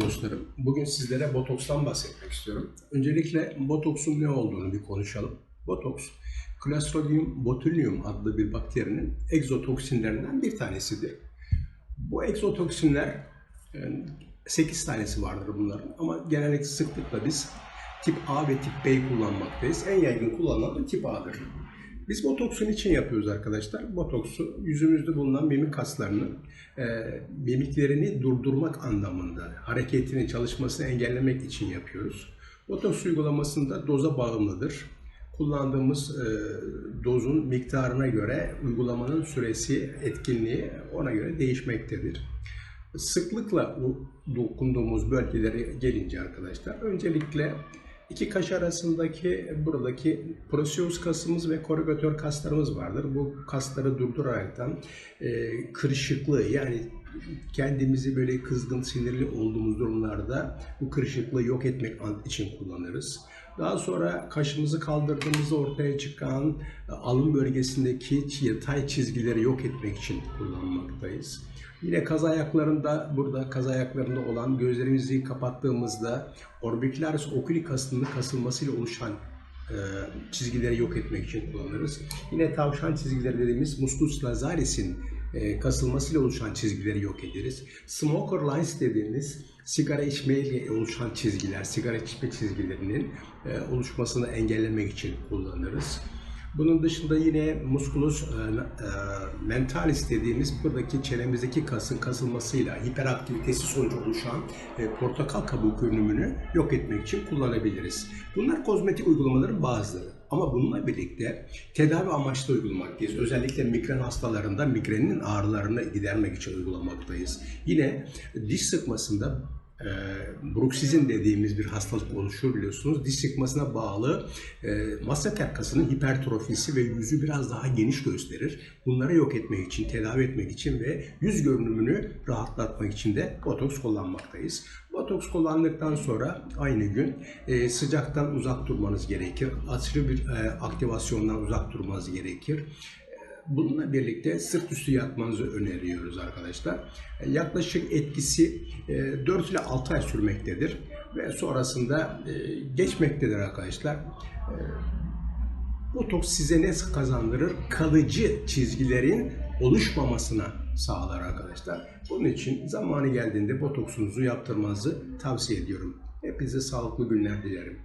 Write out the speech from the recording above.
dostlarım. Bugün sizlere botokstan bahsetmek istiyorum. Öncelikle botoksun ne olduğunu bir konuşalım. Botoks, Clostridium botulinum adlı bir bakterinin egzotoksinlerinden bir tanesidir. Bu egzotoksinler 8 tanesi vardır bunların ama genellikle sıklıkla biz tip A ve tip B'yi kullanmaktayız. En yaygın kullanılan tip A'dır. Biz botoksun için yapıyoruz arkadaşlar. Botoksu yüzümüzde bulunan mimik kaslarının e, mimiklerini durdurmak anlamında hareketini çalışmasını engellemek için yapıyoruz. Botoks uygulamasında doza bağımlıdır. Kullandığımız e, dozun miktarına göre uygulamanın süresi, etkinliği ona göre değişmektedir. Sıklıkla dokunduğumuz bölgelere gelince arkadaşlar öncelikle iki kaş arasındaki buradaki proseus kasımız ve korrigatör kaslarımız vardır. Bu kasları durduraraktan e, kırışıklığı yani kendimizi böyle kızgın, sinirli olduğumuz durumlarda bu kırışıklığı yok etmek için kullanırız. Daha sonra kaşımızı kaldırdığımızda ortaya çıkan e, alın bölgesindeki yatay çizgileri yok etmek için kullanmaktayız. Yine kaz ayaklarında, burada kaz ayaklarında olan gözlerimizi kapattığımızda orbicularis oculi kasının kasılmasıyla oluşan e, çizgileri yok etmek için kullanırız. Yine tavşan çizgileri dediğimiz musculus lazaris'in e, kasılmasıyla oluşan çizgileri yok ederiz. Smoker lines dediğimiz sigara içmeyle oluşan çizgiler, sigara içme çizgilerinin e, oluşmasını engellemek için kullanırız. Bunun dışında yine musculus e, e, mentalis dediğimiz buradaki çenemizdeki kasın kasılmasıyla hiperaktivitesi sonucu oluşan e, portakal kabuğu görünümünü yok etmek için kullanabiliriz. Bunlar kozmetik uygulamaların bazıları. Ama bununla birlikte tedavi amaçlı uygulamaktayız. Özellikle migren hastalarında migrenin ağrılarını gidermek için uygulamaktayız. Yine diş sıkmasında e, dediğimiz bir hastalık oluşur biliyorsunuz. Diş sıkmasına bağlı e, masseter kasının hipertrofisi ve yüzü biraz daha geniş gösterir. Bunları yok etmek için, tedavi etmek için ve yüz görünümünü rahatlatmak için de botoks kullanmaktayız. Botoks kullandıktan sonra aynı gün e, sıcaktan uzak durmanız gerekir. Aşırı bir e, aktivasyondan uzak durmanız gerekir. Bununla birlikte sırt üstü yatmanızı öneriyoruz arkadaşlar. E, Yaklaşık etkisi 4 ile 6 ay sürmektedir ve sonrasında e, geçmektedir arkadaşlar. E, Botoks size ne kazandırır? Kalıcı çizgilerin oluşmamasına sağlar arkadaşlar. Bunun için zamanı geldiğinde botoksunuzu yaptırmanızı tavsiye ediyorum. Hepinize sağlıklı günler dilerim.